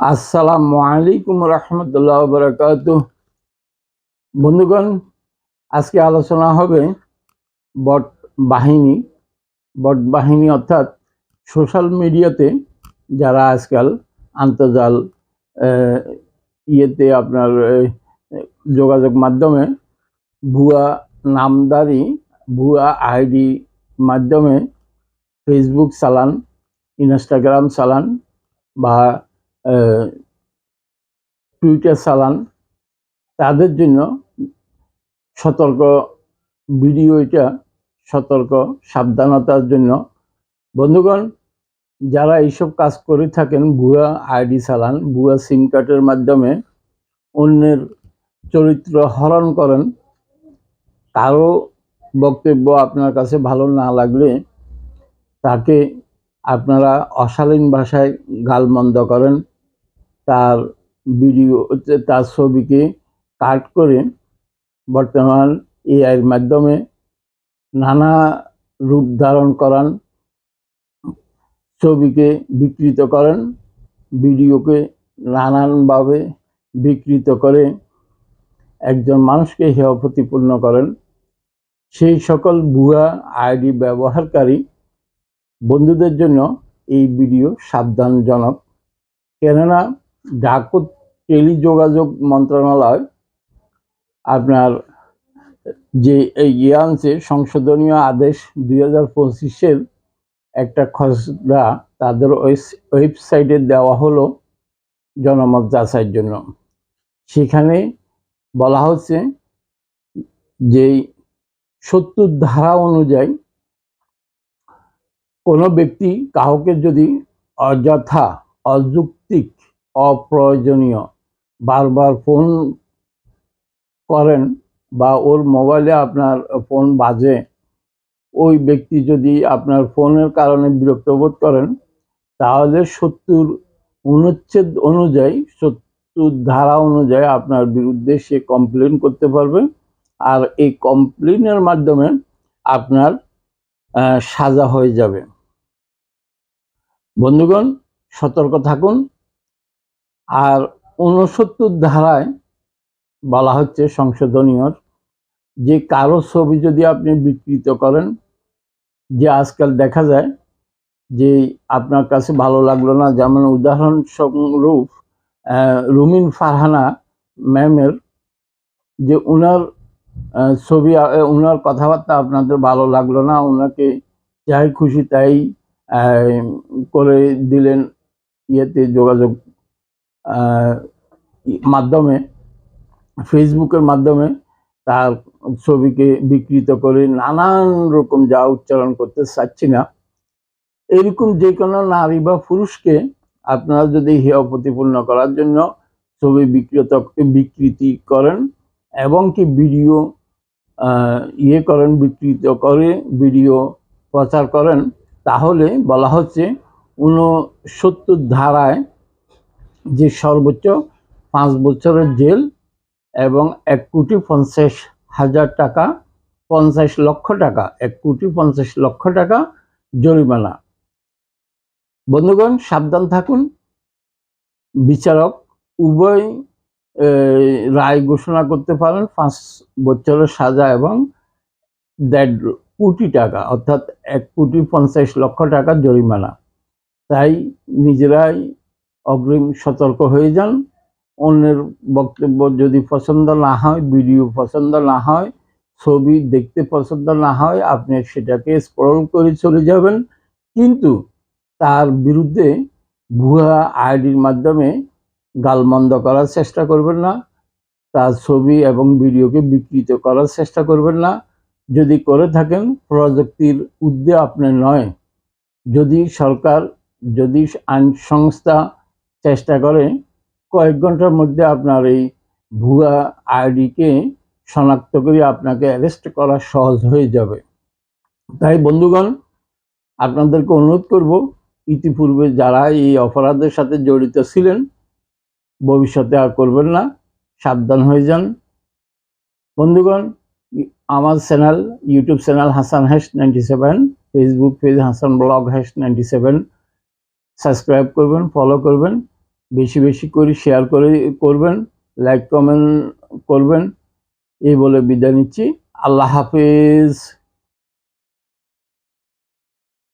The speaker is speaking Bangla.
আসসালামু আলাইকুম রহমতুল্লাহ বরকাত বন্ধুগণ, আজকে আলোচনা হবে বট বাহিনী বট বাহিনী অর্থাৎ সোশ্যাল মিডিয়াতে যারা আজকাল আন্তর্জাল ইয়েতে আপনার যোগাযোগ মাধ্যমে ভুয়া নামদারি, ভুয়া আইডি মাধ্যমে ফেসবুক চালান ইনস্টাগ্রাম চালান বা টুইটার চালান, তাদের জন্য সতর্ক ভিডিও এটা, সতর্ক সাবধানতার জন্য। বন্ধুগণ, যারা এইসব কাজ করে থাকেন, ভুয়া আইডি চালান, ভুয়া সিম কার্ডের মাধ্যমে অন্যের চরিত্র হরণ করেন, কারও বক্তব্য আপনার কাছে ভালো না লাগলে তাকে আপনারা অশালীন ভাষায় গালমন্দ করেন। তার ভিডিও, তার ছবিকে কাট করে বর্তমান এআইয়ের মাধ্যমে নানা রূপ ধারণ করান, ছবিকে বিকৃত করেন, ভিডিওকে নানানভাবে বিকৃত করে একজন মানুষকে হেয় প্রতিপূর্ণ করেন। সেই সকল ভুয়া আইডি ব্যবহারকারী বন্ধুদের জন্য এই ভিডিও সাবধানজনক। কেননা ডাক টেলিযোগাযোগ মন্ত্রণালয়, আপনার যে এই ইয়ে সংশোধনীয় আদেশ দুই হাজার পঁচিশের একটা খসড়া তাদের ওয়েবসাইটে দেওয়া হলো জনমত যাচাইয়ের জন্য। সেখানে বলা হচ্ছে যে সত্তর ধারা অনুযায়ী কোনো ব্যক্তি কাউকে যদি অযথা, অযৌক্তিক অপ্রয়োজনীয়। বারবার ফোন করেন বা ওর মোবাইলে আপনার ফোন বাজে, ওই ব্যক্তি যদি আপনার ফোনের কারণে বিরক্ত বোধ করেন, তাহলে সত্তর অনুচ্ছেদ অনুযায়ী, সত্তর ধারা অনুযায়ী আপনার বিরুদ্ধে সে কমপ্লেন করতে পারবে। আর এই কমপ্লেনের মাধ্যমে আপনার সাজা হয়ে যাবে। বন্ধুগণ, সতর্ক থাকুন। আর উনসত্তর ধারায় বলা হচ্ছে সংশোধনীয়র যে কারও ছবি যদি আপনি বিকৃত করেন যে আজকাল দেখা যায় যে আপনার কাছে ভালো লাগল না যেমন উদাহরণস্বরূপ রুমিন ফারহানা ম্যামের যে আহ, ছবি উনার কথাবার্তা আপনাদের ভালো লাগল না ওনাকে যাই খুশি তাই করে দিলেন ইয়েতে যোগাযোগ মাধ্যমে, ফেসবুকের মাধ্যমে তার ছবিকে বিকৃত করে নানান রকম যা উচ্চারণ করতে চাচ্ছি না। এরকম যে কোনো নারী বা পুরুষকে আপনারা যদি হেয় প্রতিপূর্ণ করার জন্য ছবি বিকৃত, বিকৃতি করেন এবং কি ভিডিও ইয়ে করেন, বিকৃত করে ভিডিও প্রচার করেন, তাহলে বলা হচ্ছে ঊনসত্তর ধারায় যে সর্বোচ্চ পাঁচ বছরের জেল এবং এক কোটি পঞ্চাশ হাজার টাকা, পঞ্চাশ লক্ষ টাকা, এক কোটি পঞ্চাশ লক্ষ টাকা জরিমানা। বন্ধুগণ, সাবধান থাকুন। বিচারক উভয় রায় ঘোষণা করতে পারেন পাঁচ বছরের সাজা এবং দেড় কোটি টাকা, অর্থাৎ এক কোটি পঞ্চাশ লক্ষ টাকা জরিমানা। তাই নিজেরাই অগ্রিম সতর্ক হয়ে যান। অন্যের বক্তব্য যদি পছন্দ না হয়, ভিডিও পছন্দ না হয়, ছবি দেখতে পছন্দ না হয়, আপনি সেটাকে স্ক্রল করে চলে যাবেন। কিন্তু তার বিরুদ্ধে ভুয়া আইডির মাধ্যমে গালমন্দ করার চেষ্টা করবেন না। তার ছবি এবং ভিডিওকে বিকৃত করার চেষ্টা করবেন না। যদি করে থাকেন, প্রযুক্তির উদ্দে আপনি নয়। যদি সরকার, যদি আইন সংস্থা চেষ্টা করে কয়েক ঘণ্টার মধ্যে আপনার এই ভুয়া আইডিকে শনাক্ত করে আপনাকে অ্যারেস্ট করা সহজ হয়ে যাবে। তাই বন্ধুগণ, আপনাদেরকে অনুরোধ করব, ইতিপূর্বে যারা এই অপরাধের সাথে জড়িত ছিলেন, ভবিষ্যতে আর করবেন না, সাবধান হয়ে যান। বন্ধুগণ, আমার channel YouTube channel Hasan hash ninety seven Facebook page Hasan blog hash ninety seven subscribe করবেন ফলো করবেন। বেশি বেশি করে শেয়ার করে করবেন লাইক কমেন্ট করবেন। এই বলে বিদায় নিচ্ছি। আল্লাহ হাফিজ।